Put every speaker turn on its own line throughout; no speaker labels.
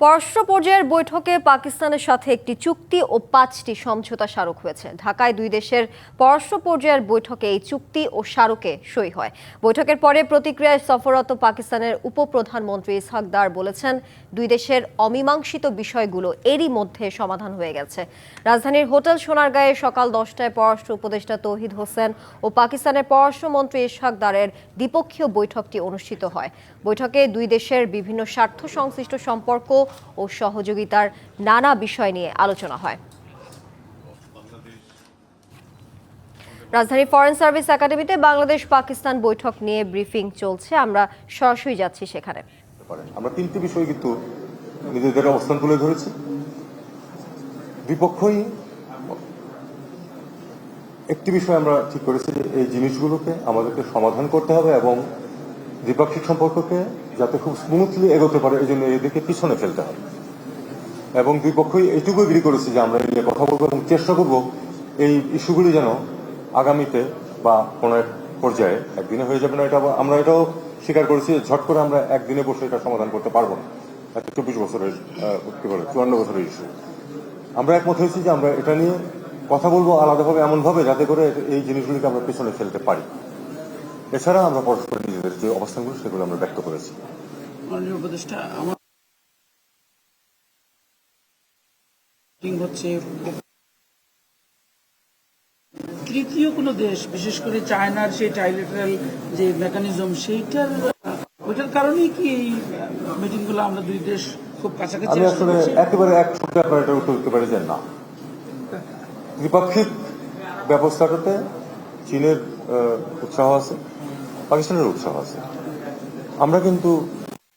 পররাষ্ট্র পর্যায়ের বৈঠকে পাকিস্তানের সাথে একটি চুক্তি ও পাঁচটি সমঝোতা স্মারক হয়েছে। ঢাকায় দুই দেশের পররাষ্ট্র পর্যায়ের বৈঠকে এই চুক্তি ও স্মারকে সই হয়। বৈঠকের পরে প্রতিক্রিয়ায় সফররত পাকিস্তানের উপপ্রধানমন্ত্রী ইসহাক দার বলেছেন, দুই দেশের অমীমাংসিত বিষয়গুলো এরই মধ্যে সমাধান হয়ে গেছে। রাজধানীর হোটেল সোনারগাঁয়ে সকাল দশটায় পররাষ্ট্র উপদেষ্টা তৌহিদ হোসেন ও পাকিস্তানের পররাষ্ট্রমন্ত্রী ইসহাক দারের দ্বিপক্ষীয় বৈঠকটি অনুষ্ঠিত হয়। বৈঠকে দুই দেশের বিভিন্ন স্বার্থ সংশ্লিষ্ট সম্পর্ক ও সহযোগিতার নানা বিষয় নিয়ে আলোচনা হয়। রাজধানীর ফরেন সার্ভিস একাডেমিতে বাংলাদেশ পাকিস্তান বৈঠক নিয়ে ব্রিফিং চলছে। আমরা সরাসরি যাচ্ছি সেখানে।
আমরা তিনটি বিষয় কিন্তু নিজেদের অবস্থান তুলে ধরেছি। বিপক্ষই একটি বিষয় আমরা ঠিক করেছি যে এই জিনিসগুলোকে আমাদেরকে সমাধান করতে হবে এবং দ্বিপাক্ষিক সম্পর্ককে যাতে খুব স্মুথলি এগোতে পারে, এই জন্য এদিকে পিছনে ফেলতে হবে। এবং দুই পক্ষই এটুকু এগ্রি করেছি যে আমরা এই কথা বলব এবং চেষ্টা করব এই ইস্যুগুলি যেন আগামীতে বা কোনো এক পর্যায়ে একদিনে হয়ে যাবে না, এটা আমরা এটাও স্বীকার করেছি ঝট করে আমরা একদিনে বসে এটা সমাধান করতে পারব না। চব্বিশ বছরের কি বলে, চুয়ান্ন বছরের ইস্যু আমরা একমত হয়েছি যে আমরা এটা নিয়ে কথা বলব আলাদাভাবে, এমনভাবে, যাতে করে এই জিনিসগুলিকে আমরা পেছনে ফেলতে পারি। এছাড়া আমরা পরস্পর নিজেদের যে অবস্থানগুলো সেগুলো আমরা ব্যক্ত করেছি।
মাননীয় উপদেষ্টা আমার হচ্ছে তৃতীয় কোনো দেশ বিশেষ করে চায়নার সেই ট্রাইলেটারাল যে মেকানিজম সেইটার ওইটার কারণেই কি এই মিটিংগুলো আমরা দুই দেশ খুব কাছাকাছি
আমি আসলে একেবারে এক সপ্তাহে উত্তর দিতে পারি যে না। দ্বিপাক্ষিক ব্যবস্থাটাতে চীনের উৎসাহ আছে, পাকিস্তানের উৎসাহ আছে। আমরা কিন্তু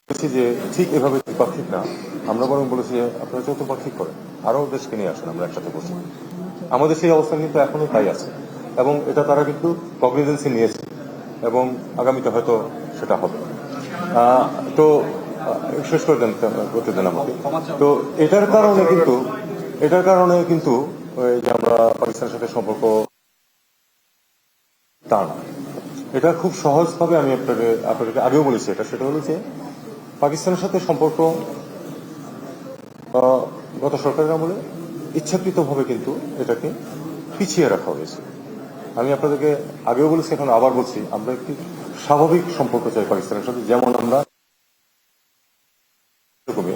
বলেছি যে ঠিক এভাবে দ্বিপাক্ষিক না। আমরা বরং বলেছি যে আপনারা চতুর্পাক্ষিক করেন আরও দেশকে নিয়ে আসেন, আমরা একসাথে বসে। আমাদের সেই অবস্থান কিন্তু এখনও তাই আছে। এবং এটা তারা কিন্তু কগনিজেন্সি নিয়েছে। এবং আগামীতে হয়তো সেটা হবে। তো শেষ করে দেন, করতে দেন আমাকে। তো এটার কারণে কিন্তু, এটার কারণে কিন্তু যে আমরা পাকিস্তানের সাথে সম্পর্ক তা না এটা খুব সহজভাবে আমি আপনাকে আপনাদেরকে আগেও বলেছি এটা। সেটা হলো যে পাকিস্তানের সাথে সম্পর্ক গত সরকারের আমলে ইচ্ছাকৃতভাবে কিন্তু এটাকে পিছিয়ে রাখা হয়েছে। আমি আপনাদেরকে আগেও বলেছি, এখন আবার বলছি, আমরা একটি স্বাভাবিক সম্পর্ক চাই পাকিস্তানের সাথে, যেমন আমরা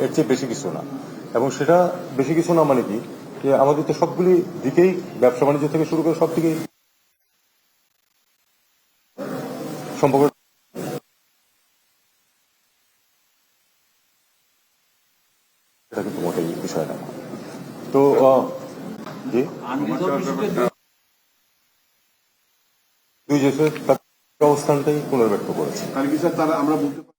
এর চেয়ে বেশি কিছু না। এবং সেটা বেশি কিছু না মানে কি আমাদের তো সবগুলি দিকেই ব্যবসা বাণিজ্য থেকে শুরু করে সব দিকেই সম্পর্ক এটা কিন্তু মোটেই তো আহ, জি? দুই অবস্থানটাই পুনর্ব্যক্ত করেছে।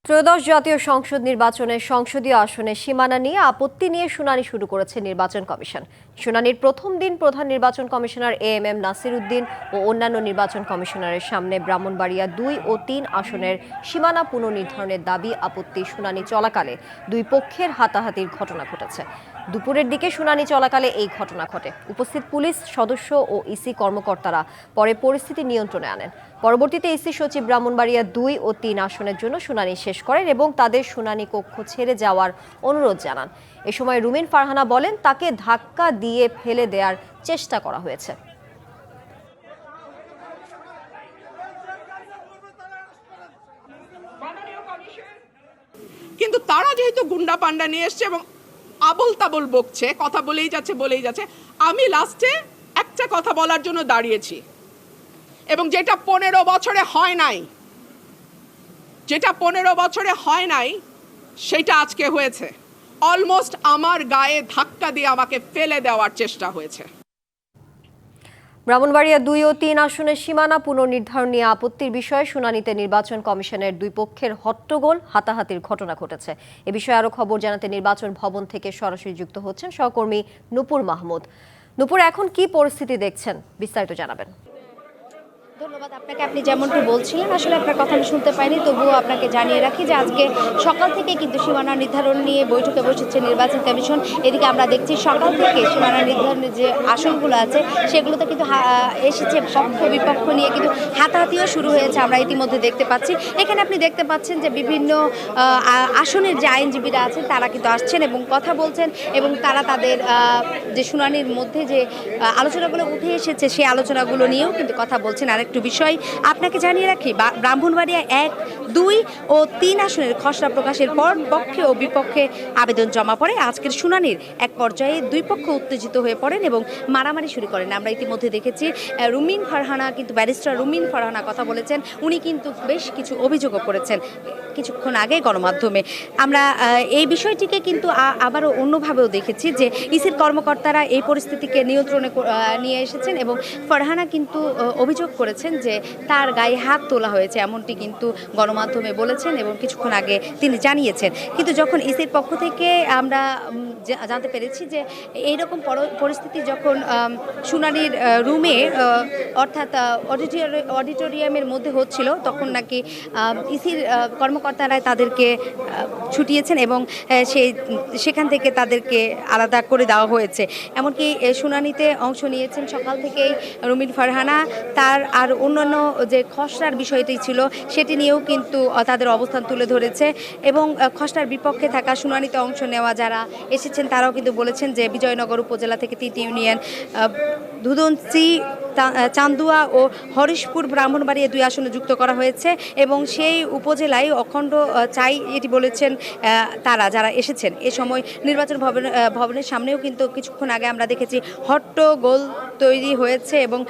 ত্রয়োদশ জাতীয় সংসদ নির্বাচনের সংসদীয় আসনে সীমানা নিয়ে আপত্তি নিয়ে শুনানি শুরু করেছে নির্বাচন কমিশন। শুনানির প্রথম দিন প্রধান নির্বাচন commissioner A M M Nasir Uddin ও অন্যান্য নির্বাচন কমিশনারের সামনে ব্রাহ্মণবাড়িয়া দুই ও তিন আসনের সীমানা পুনর্নির্ধারণের দাবি আপত্তি শুনানি চলাকালে দুই পক্ষের হাতাহাতির ঘটনা ঘটেছে। দুপুরের দিকে শুনানি চলাকালে এই ঘটনা ঘটে। উপস্থিত পুলিশ, সদস্য ও ইসি কর্মকর্তারা পরে পরিস্থিতি নিয়ন্ত্রণে আনেন। পরবর্তীতে ইসি সচিব ব্রাহ্মণবাড়িয়া দুই ও তিন আসনের জন্য শুনানি শেষ করেন এবং তাদের শুনানি কক্ষ ছেড়ে যাওয়ার অনুরোধ জানান। এ সময় রুমিন ফারহানা বলেন, তাকে ধাক্কা দিয়ে ফেলে দেওয়ার চেষ্টা করা হয়েছে।
কিন্তু তারা যেহেতু গুন্ডা পান্ডা নিয়ে এসছে এবং আবল তাবল বকছে, কথা বলেই যাচ্ছে বলেই যাচ্ছে। আমি লাস্টে একটা কথা বলার জন্য দাঁড়িয়েছি। এবং যেটা পনেরো বছরে হয় নাই, যেটা পনেরো বছরে হয় নাই, সেটা আজকে হয়েছে। অলমোস্ট আমার গায়ে ধাক্কা দিয়ে আমাকে ফেলে দেওয়ার চেষ্টা হয়েছে।
ব্রাহ্মণবাড়িয়া দুই ও তিন আসনের সীমানা পুনর্নির্ধারণ নিয়ে আপত্তির বিষয়ে শুনানিতে নির্বাচন কমিশনের দুই পক্ষের হট্টগোল, হাতাহাতির ঘটনা ঘটেছে। এ বিষয়ে আরও খবর জানাতে নির্বাচন ভবন থেকে সরাসরি যুক্ত হচ্ছেন সহকর্মী নুপুর মাহমুদ। নুপুর, এখন কি পরিস্থিতি দেখছেন? বিস্তারিত জানাবেন।
ধন্যবাদ আপনাকে। আপনি যেমনটি বলছিলেন, আসলে আপনার কথা আমি শুনতে পাইনি, তবুও আপনাকে জানিয়ে রাখি যে আজকে সকাল থেকে কিন্তু সীমানা নির্ধারণ নিয়ে বৈঠকে বসেছে নির্বাচন কমিশন। এদিকে আমরা দেখছি সকাল থেকে সীমানা নির্ধারণের যে আসনগুলো আছে, সেগুলোতে কিন্তু এসেছে পক্ষ বিপক্ষ নিয়ে কিন্তু হাতাহাতিও শুরু হয়েছে আমরা ইতিমধ্যে দেখতে পাচ্ছি। এখানে আপনি দেখতে পাচ্ছেন যে বিভিন্ন আসনের যে আইনজীবীরা আছেন, তারা কিন্তু আসছেন এবং কথা বলছেন এবং তারা তাদের যে শুনানির মধ্যে যে আলোচনাগুলো উঠে এসেছে, সেই আলোচনাগুলো নিয়েও কিন্তু কথা বলছেন। আরেকটু বিষয় আপনাকে জানিয়ে রাখি ব্রাহ্মণবাড়িয়া এক, দুই ও তিন আসনের খসড়া প্রকাশের পর পক্ষে ও বিপক্ষে আবেদন জমা পড়ে। আজকের শুনানির এক পর্যায়ে দুই পক্ষ উত্তেজিত হয়ে পড়েন এবং মারামারি শুরু করেন। আমরা ইতিমধ্যে দেখেছি রুমিন ফারহানা, কিন্তু ব্যারিস্টার রুমিন ফারহানা কথা বলেছেন। উনি কিন্তু বেশ কিছু অভিযোগও করেছেন। কিছুক্ষণ আগে গণমাধ্যমে। আমরা এই বিষয়টিকে কিন্তু আবারও অন্যভাবেও দেখেছি যে ইসির কর্মকর্তারা এই পরিস্থিতিকে নিয়ন্ত্রণে নিয়ে এসেছেন এবং ফারহানা কিন্তু অভিযোগ করেছেন যে তার গায়ে হাত তোলা হয়েছে এমনটি কিন্তু গণমাধ্যমে বলেছেন এবং কিছুক্ষণ আগে তিনি জানিয়েছেন। কিন্তু যখন ইসির পক্ষ থেকে আমরা জানতে পেরেছি যে এইরকম পর- পরিস্থিতি যখন শুনানির রুমে অর্থাৎ অডিটোরিয়াম অডিটোরিয়ামের মধ্যে হচ্ছিল তখন নাকি ইসির আহ, কর্মকর্তারা তাদেরকে ছুটিয়েছেন এবং সেই, সেখান থেকে তাদেরকে আলাদা করে দেওয়া হয়েছে। এমনকি শুনানিতে অংশ নিয়েছেন সকাল থেকেই রুমিন ফারহানা। তার আর অন্যান্য যে খসড়ার বিষয়টি ছিল, সেটি নিয়েও কিন্তু তাদের অবস্থান তুলে ধরেছে। এবং খসড়ার বিপক্ষে থাকা শুনানিতে অংশ নেওয়া যারা এসেছেন, তারাও কিন্তু বলেছেন যে, বিজয়নগর উপজেলা থেকে তিনটি ইউনিয়ন ধুদনসি চান্দুয়া ও হরিশপুর ব্রাহ্মণবাড়িয়া দুই আসনে যুক্ত করা হয়েছে এবং সেই উপজেলায় অখণ্ড চাই এটি বলেছেন তারা, যারা এসেছেন। এ সময় নির্বাচন ভবন ভবনের সামনেও কিন্তু কিছুক্ষণ আগে আমরা দেখেছি হট্টগোল তৈরি হয়েছে এবং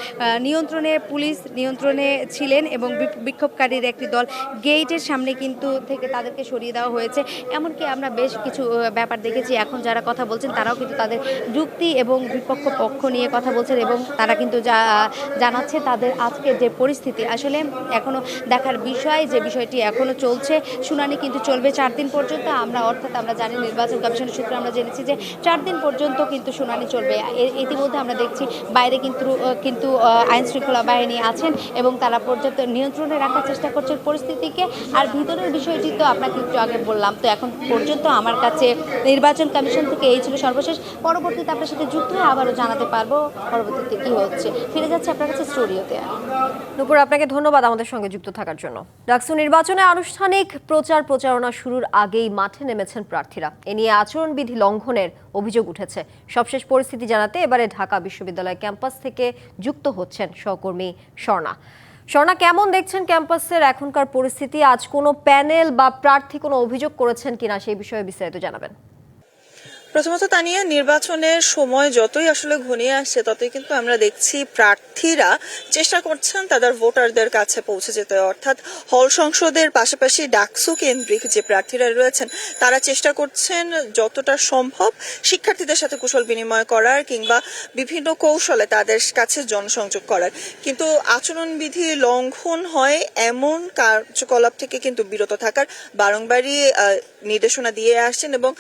নিয়ন্ত্রণে পুলিশ নিয়ন্ত্রণে ছিলেন এবং বিক্ষোভকারীর একটি দল গেটের সামনে কিন্তু থেকে তাদেরকে সরিয়ে দেওয়া হয়েছে। এমনকি আমরা বেশ কিছু ব্যাপার দেখেছি। এখন যারা কথা বলছেন তারাও কিন্তু তাদের যুক্তি এবং বিপক্ষ পক্ষ নিয়ে কথা বলছেন এবং তারা কিন্তু যা জানাচ্ছে তাদের আজকে যে পরিস্থিতি। আসলে এখনও দেখার বিষয়, যে বিষয়টি এখনও চলছে, শুনানি কিন্তু চলবে চার দিন পর্যন্ত। আমরা অর্থাৎ আমরা জানি নির্বাচন কমিশনের সূত্রে আমরা জেনেছি যে চার দিন পর্যন্ত কিন্তু শুনানি চলবে। ইতিমধ্যে আমরা দেখছি বাইরে কিন্তু কিন্তু আইন শৃঙ্খলা বাহিনী আছেন এবং তারা পর্যাপ্ত নিয়ন্ত্রণে রাখার চেষ্টা করছেন পরিস্থিতিকে। আর ভিতরের বিষয়টি তো আপনাকে একটু আগে বললাম। তো এখন পর্যন্ত আমার কাছে নির্বাচন কমিশন থেকে এই ছিল সর্বশেষ। পরবর্তীতে আপনার সাথে যুক্ত হয়ে আবারও জানাতে পারব। পরবর্তীতে কি হচ্ছে? ফিরে যাচ্ছে আপনার কাছে স্টুডিওতে।
নুপুর, আপনাকে ধন্যবাদ আমাদের সঙ্গে যুক্ত থাকার জন্য। ডাকসু নির্বাচনে আনুষ্ঠানিক প্রচার প্রচারণা শুরুর আগেই মাঠে নেমেছেন প্রার্থীরা। এ নিয়ে আচরণবিধি লঙ্ঘনের অভিযোগ উঠেছে। সবশেষ পরিস্থিতি জানাতে এবারে ঢাকা বিশ্ববিদ্যালয় ক্যাম্পাস থেকে যুক্ত হচ্ছেন সহকর্মী স্বর্ণা। স্বর্ণা, কেমন দেখছেন ক্যাম্পাসের এখনকার পরিস্থিতি? আজ কোনো প্যানেল বা প্রার্থী কোনো অভিযোগ করেছেন কিনা সেই বিষয়ে বিস্তারিত জানাবেন।
প্রথমত তানিয়া, নির্বাচনের সময় যতই আসলে ঘনিয়ে আসছে, ততই কিন্তু আমরা দেখছি প্রার্থীরা চেষ্টা করছেন তাদের ভোটারদের কাছে পৌঁছে যেতে। অর্থাৎ হল সংসদের পাশাপাশি ডাকসু কেন্দ্রিক যে প্রার্থীরা রয়েছেন, তারা চেষ্টা করছেন যতটা সম্ভব শিক্ষার্থীদের সাথে কুশল বিনিময় করার কিংবা বিভিন্ন কৌশলে তাদের কাছে জনসংযোগ করার। কিন্তু আচরণবিধি লঙ্ঘন হয় এমন কার্যকলাপ থেকে কিন্তু বিরত থাকার বারংবারই নির্দেশনা দিয়ে আসছেন এবং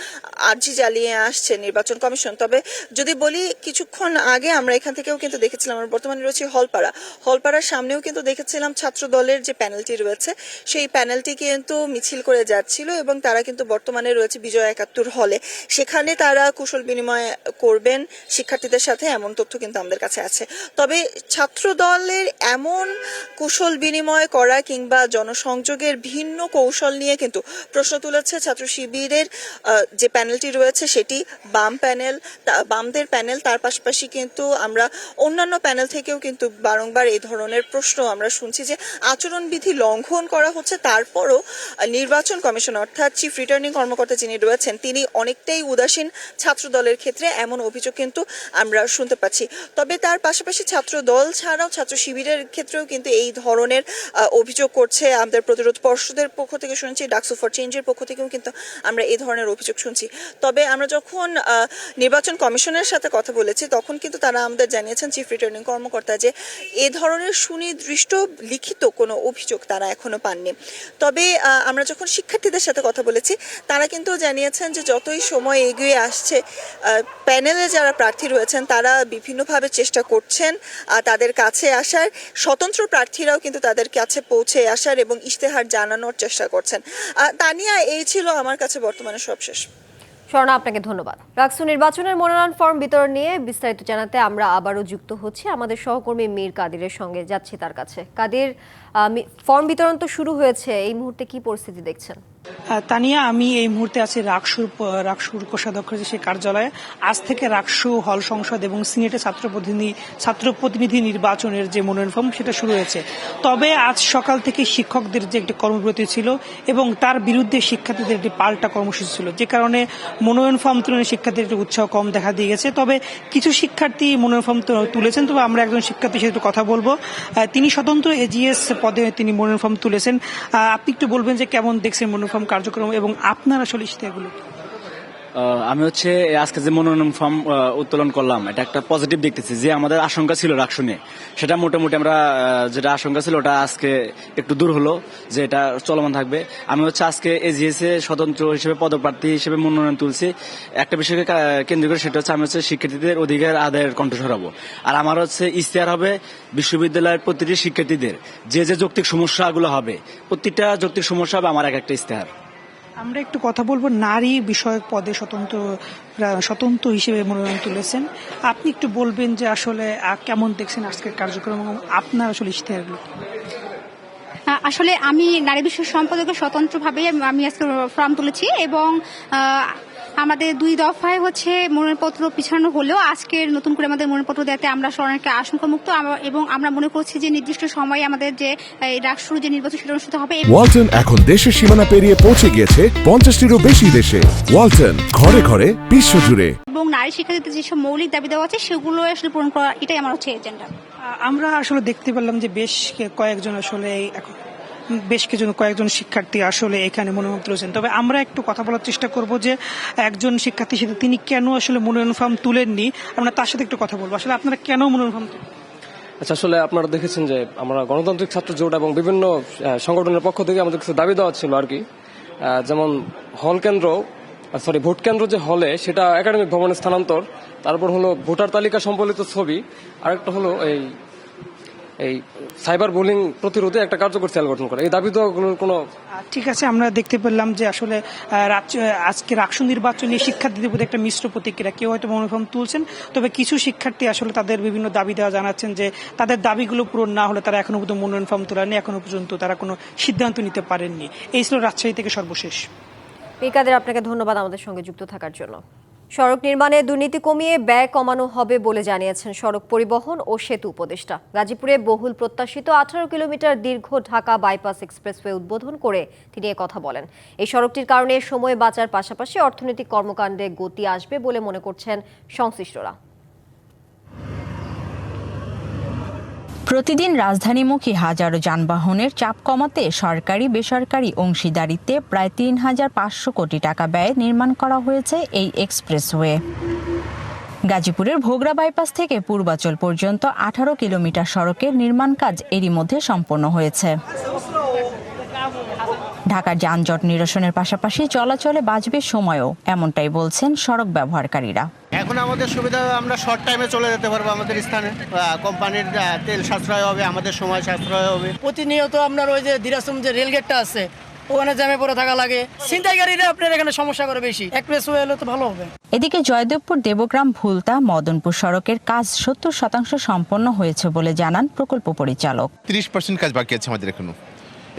আর্জি জ্বালিয়ে আসছে নির্বাচন কমিশন। তবে যদি বলি, কিছুক্ষণ আগে আমরা এখান থেকেও কিন্তু দেখেছিলাম, আমরা বর্তমানে রয়েছে হলপাড়া। হলপাড়ার সামনেও কিন্তু দেখেছিলাম ছাত্র দলের যে প্যানেলটি রয়েছে, সেই প্যানেলটি কিন্তু মিছিল করে যাচ্ছিল এবং তারা কিন্তু বর্তমানে রয়েছে বিজয় একাত্তর হলে। সেখানে তারা কুশল বিনিময় করবেন শিক্ষার্থীদের সাথে, এমন তথ্য কিন্তু আমাদের কাছে আছে। তবে ছাত্র দলের এমন কুশল বিনিময় করা কিংবা জনসংযোগের ভিন্ন কৌশল নিয়ে কিন্তু প্রশ্ন তুলেছে ছাত্র শিবিরের যে প্যানেলটি রয়েছে, সেটি বাম প্যানেল বামদের প্যানেল, তার পাশাপাশি কিন্তু আমরা অন্যান্য প্যানেল থেকেও কিন্তু বারংবার এই ধরনের প্রশ্ন আমরা শুনছি যে আচরণবিধি লঙ্ঘন করা হচ্ছে, তারপরও নির্বাচন কমিশন অর্থাৎ চিফ রিটার্নিং কর্মকর্তা যিনি রয়েছেন, তিনি অনেকটাই উদাসীন ছাত্র দলের ক্ষেত্রে এমন অভিযোগ কিন্তু আমরা শুনতে পাচ্ছি। তবে তার পাশাপাশি ছাত্র দল ছাড়াও ছাত্র শিবিরের ক্ষেত্রেও কিন্তু এই ধরনের অভিযোগ করছে আমাদের প্রতিরোধ পর্ষদের পক্ষ থেকে শুনছি ডাকসু ফর চেঞ্জের পক্ষ থেকেও কিন্তু আমরা এই ধরনের অভিযোগ শুনছি। তবে আমরা যখন যখন নির্বাচন কমিশনের সাথে কথা বলেছি, তখন কিন্তু তারা আমাদের জানিয়েছেন চিফ রিটার্নিং কর্মকর্তা যে এ ধরনের সুনির্দিষ্ট লিখিত কোনো অভিযোগ তারা এখনও পাননি। তবে আমরা যখন শিক্ষার্থীদের সাথে কথা বলেছি, তারা কিন্তু জানিয়েছেন যে যতই সময় এগিয়ে আসছে প্যানেলে যারা প্রার্থী রয়েছেন, তারা বিভিন্নভাবে চেষ্টা করছেন তাদের কাছে আসার। স্বতন্ত্র প্রার্থীরাও কিন্তু তাদের কাছে পৌঁছে আসার এবং ইশতেহার জানানোর চেষ্টা করছেন। তানিয়া, এই ছিল আমার কাছে বর্তমানে সবশেষ।
স্বর্ণা আপনাকে ধন্যবাদ। রাকসু নির্বাচনের মনোনয়ন ফর্ম বিতরণ নিয়ে বিস্তারিত জানাতে আমরা আবারও যুক্ত হচ্ছি। আমাদের সহকর্মী মীর কাদিরের সঙ্গে যাচ্ছি তার কাছে। কাদির ফর্ম বিতরণ তো শুরু হয়েছে, এই মুহূর্তে কি পরিস্থিতি দেখছেন?
তানিয়া, আমি এই মুহূর্তে আছি রাকসুর রাকসুর কোষাধ্যক্ষ সেই কার্যালয়ে। আজ থেকে রাকসু হল সংসদ এবং সিনেটের ছাত্র প্রতিনিধি ছাত্র প্রতিনিধি নির্বাচনের যে মনোনয়ন ফর্ম, সেটা শুরু হয়েছে। তবে আজ সকাল থেকে শিক্ষকদের যে একটি কর্মবিরতি ছিল এবং তার বিরুদ্ধে শিক্ষার্থীদের একটি পাল্টা কর্মসূচি ছিল। যে কারণে মনোনয়ন ফর্ম তুলনে শিক্ষার্থীদের একটু উৎসাহ কম দেখা দিয়ে গেছে তবে কিছু শিক্ষার্থী মনোনয়ন ফর্ম তুলেছেন, তবে আমরা একজন শিক্ষার্থীর সাথে কথা বলব। তিনি স্বতন্ত্র এজিএস পদে তিনি মনোনয়ন ফর্ম তুলেছেন। আপনি একটু বলবেন যে কেমন দেখছেন মনোনয়ন ফর্ম কার্যক্রম এবং আপনার আসলে ইশতেহারগুলো
আমি হচ্ছে আজকে যে মনোনয়ন ফর্ম উত্তোলন করলাম, এটা একটা পজিটিভ দেখতেছি, যে আমাদের আশঙ্কা ছিল রাকশুনে সেটা মোটামুটি আমরা যেটা আশঙ্কা ছিল, ওটা আজকে একটু দূর হলো, যে এটা চলমান থাকবে। আমি হচ্ছে আজকে এজিএস এ স্বতন্ত্র হিসেবে, পদপ্রার্থী হিসেবে মনোনয়ন তুলছি। একটা বিষয়কে কেন্দ্র করে সেটা হচ্ছে আমি হচ্ছে শিক্ষার্থীদের অধিকার আদায়ের কণ্ঠস্বর হব আর আমার হচ্ছে ইশতেহার হবে বিশ্ববিদ্যালয়ের প্রতিটি শিক্ষার্থীদের, যে যে যৌক্তিক সমস্যাগুলো হবে প্রত্যেকটা যৌক্তিক সমস্যা হবে আমার এক একটা ইশতেহার।
আমরা একটু কথা বলব নারী বিষয়ক পদে স্বতন্ত্র স্বতন্ত্র হিসেবে মনোনয়ন তুলেছেন। আপনি একটু বলবেন যে আসলে কেমন দেখছেন আজকের কার্যক্রম এবং আপনার আসলে ইশতেহারগুলো
আসলে আমি নারী বিশ্ব সম্পাদকের স্বতন্ত্রভাবে আমি আজকে ফর্ম তুলেছি এবং আমাদের দুই দফায় হচ্ছে মনোনয়নপত্র পিছানো হলেও আজকের নতুন করে আমাদের মনোনয়নপত্র দেওয়াতে আমরা অনেকটা আশঙ্কামুক্ত। এবং আমরা মনে করছি যে নির্দিষ্ট সময়ে আমাদের যে রাষ্ট্র যে নির্বাচন সেটা অনুষ্ঠিত হবে।
ওয়ালটন এখন দেশের সীমানা পেরিয়ে পৌঁছে গিয়েছে পঞ্চাশটিরও বেশি দেশে। ওয়ালটন ঘরে ঘরে বিশ্বজুড়ে।
এবং নারী শিক্ষার্থীদের যেসব মৌলিক দাবি দেওয়া আছে সেগুলো আসলে পূরণ করা এটাই আমার হচ্ছে এজেন্ডা
আমরা আসলে দেখতে পেলাম যে বেশ কয়েকজন আসলে এখন বেশ কিছু কয়েকজন শিক্ষার্থী আসলে এখানে মনোনয়ন তুলেছেন তবে আমরা একটু কথা বলার চেষ্টা করব যে একজন শিক্ষার্থীর সাথে তিনি কেন আসলে মনোনয়ন ফর্ম তুলেননি? আমরা তার সাথে একটু কথা বলব। আসলে আপনারা কেন মনোনয়ন ফর্ম
আচ্ছা আসলে আপনারা দেখেছেন যে আমরা গণতান্ত্রিক ছাত্র জোট এবং বিভিন্ন সংগঠনের পক্ষ থেকে আমাদের কিছু দাবি দেওয়া ছিল আর কি। যেমন হল কেন্দ্র সরি ভোট কেন্দ্র যে হলে সেটা একাডেমিক ভবনের স্থানান্তর, তারপর হলো ভোটার তালিকা সম্বলিত ছবি, আরেকটা হলো এই এই সাইবার বুলিং প্রতিরোধে একটা কার্যকর সেল গঠন করা। এই দাবি দেওয়াগুলোর কোনো
ঠিক আছে আমরা দেখতে পেলাম যে আসলে আজকে রাকসু নির্বাচনে শিক্ষার্থীদের প্রতি একটা মিশ্র প্রতিক্রিয়া। কেউ হয়তো মনোফর্ম তুলছেন তবে কিছু শিক্ষার্থী আসলে তাদের বিভিন্ন দাবি দেওয়া জানাচ্ছেন যে তাদের দাবিগুলো পূরণ না হলে তারা এখনও পর্যন্ত মনোনয়ন ফর্ম তোলেননি এখনও পর্যন্ত তারা কোনো সিদ্ধান্ত নিতে পারেননি। এই ছিল রাজশাহী থেকে সর্বশেষ।
মীর কাদের আপনাকে ধন্যবাদ আমাদের সঙ্গে যুক্ত থাকার জন্য। সড়ক নির্মাণে দুর্নীতি কমিয়ে ব্যয় কমানো হবে বলে জানিয়েছেন সড়ক পরিবহন ও সেতু উপদেষ্টা। গাজীপুরে বহুল প্রত্যাশিত আঠারো কিলোমিটার দীর্ঘ ঢাকা বাইপাস এক্সপ্রেসওয়ে উদ্বোধন করে তিনি কথা বলেন। এই সড়কটির কারণে সময় বাঁচার পাশাপাশি অর্থনৈতিক কর্মকাণ্ডে গতি আসবে বলে মনে করছেন সংশ্লিষ্টরা।
প্রতিদিন রাজধানীমুখী হাজারো যানবাহনের চাপ কমাতে সরকারি বেসরকারি অংশীদারিতে প্রায় তিন হাজার পাঁচশো কোটি টাকা ব্যয়ে নির্মাণ করা হয়েছে এই এক্সপ্রেসওয়ে। গাজীপুরের ভোগড়া বাইপাস থেকে পূর্বাচল পর্যন্ত আঠারো কিলোমিটার সড়কের নির্মাণ কাজ এরই মধ্যে সম্পন্ন হয়েছে। ঢাকার যানজট নিরসনের পাশাপাশি চলাচলে বাঁচবে সময়ও, এমনটাই বলছেন সড়ক ব্যবহারকারীরা।
এখন আমাদের সুবিধা আমরা শর্ট টাইমে চলে যেতে পারব আমাদের স্থানে। কোম্পানির তেল সাশ্রয় হবে আমাদের সময় সাশ্রয় হবে।
প্রতিনিয়ত আপনার ওই যে দিরাসম যে রেলগেটটা আছে ওখানে জ্যামে পড়ে থাকা লাগে। ছিনতাইকারীরা আপনার এখানে সমস্যা করে বেশি। এক্সপ্রেসওয়ে হলে তো ভালো হবে।
এদিকে জয়দেবপুর দেবগ্রাম ভুলতা মদনপুর সড়কের কাজ সত্তর শতাংশ সম্পন্ন হয়েছে বলে জানান প্রকল্প পরিচালক।
তিরিশ পার্সেন্ট কাজ বাকি আছে আমাদের এখনও।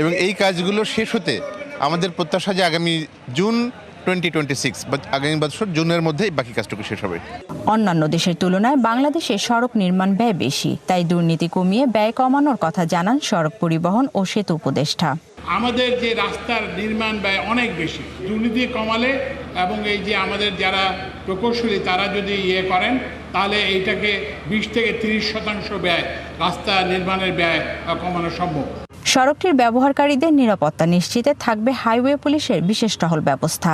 এবং এই কাজগুলো শেষ হতে আমাদের প্রত্যাশা যে আগামী জুন টোয়েন্টি টোয়েন্টি সিক্স বা আগামী বছর জুনের মধ্যেই বাকি কাজটুকু শেষ হবে।
অন্যান্য দেশের তুলনায় বাংলাদেশে সড়ক নির্মাণ ব্যয় বেশি তাই দুর্নীতি কমিয়ে ব্যয় কমানোর কথা জানান সড়ক পরিবহন ও সেতু উপদেষ্টা।
আমাদের যে রাস্তার নির্মাণ ব্যয় অনেক বেশি দুর্নীতি কমালে এবং এই যে আমাদের যারা প্রকৌশলী তারা যদি ইয়ে করেন তাহলে এইটাকে বিশ থেকে তিরিশ শতাংশ ব্যয় রাস্তা নির্মাণের ব্যয় কমানো সম্ভব।
সড়কটির ব্যবহারকারীদের নিরাপত্তা নিশ্চিতে থাকবে হাইওয়ে পুলিশের বিশেষ টহল ব্যবস্থা।